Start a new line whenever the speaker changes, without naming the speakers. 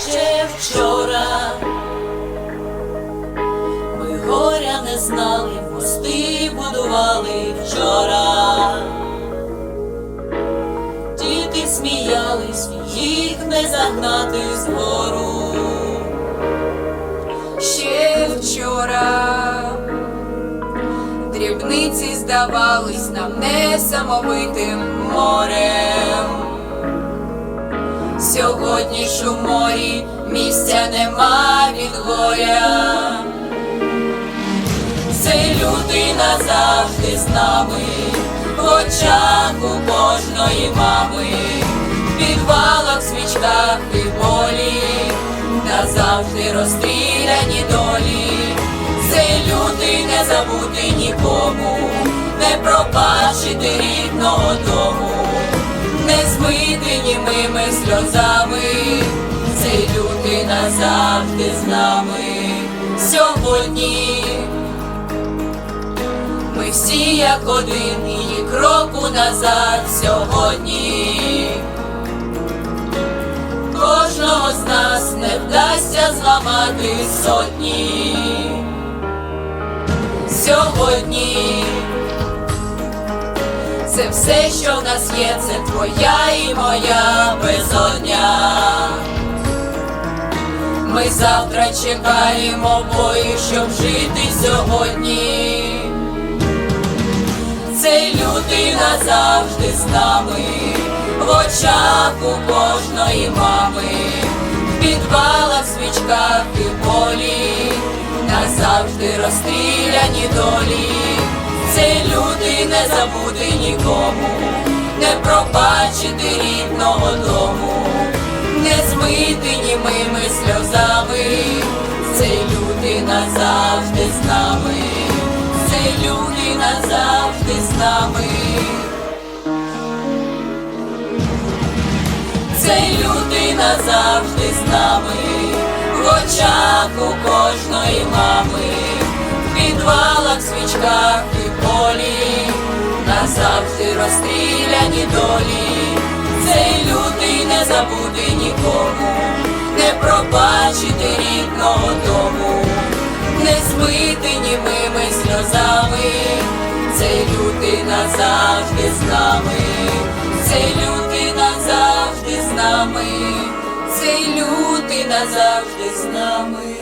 ще вчора, ми горя не знали, мости будували вчора, діти сміялись, їх не загнати згору.
Ще вчора. Дрібниці здавались нам несамовитим морем. Сьогодні ж у морі місця нема від горя.
Цей люди назавжди з нами, в очах у кожної мами, в підвалах, свічках і болі, назавжди розстріляні долі. Цей люди не забути нікому, не пробачити рідного дому, німими сльозами. Цей люди назавжди з нами сьогодні. Ми всі як один, і кроку назад сьогодні. Кожного з нас не вдасться зламати сотні. Сьогодні це все, що в нас є, це твоя і моя безодня. Ми завтра чекаємо бою, щоб жити сьогодні. Цей люди назавжди з нами, в очах у кожної мами, в підвалах, свічках і полі, назавжди розстріляні долі. Цей люди не забути нікому, не пробачити рідного дому, не змити німими сльозами. Цей люди назавжди з нами, цей люди назавжди з нами. Цей люди назавжди з нами, в очах у кожної мами, в підвалах, свічках назавжди розстріляні долі. Цей люди не забути нікому, не пробачити рідного дому, не змити німими сльозами. Цей люди назавжди з нами, цей люди назавжди з нами, цей люди назавжди з нами.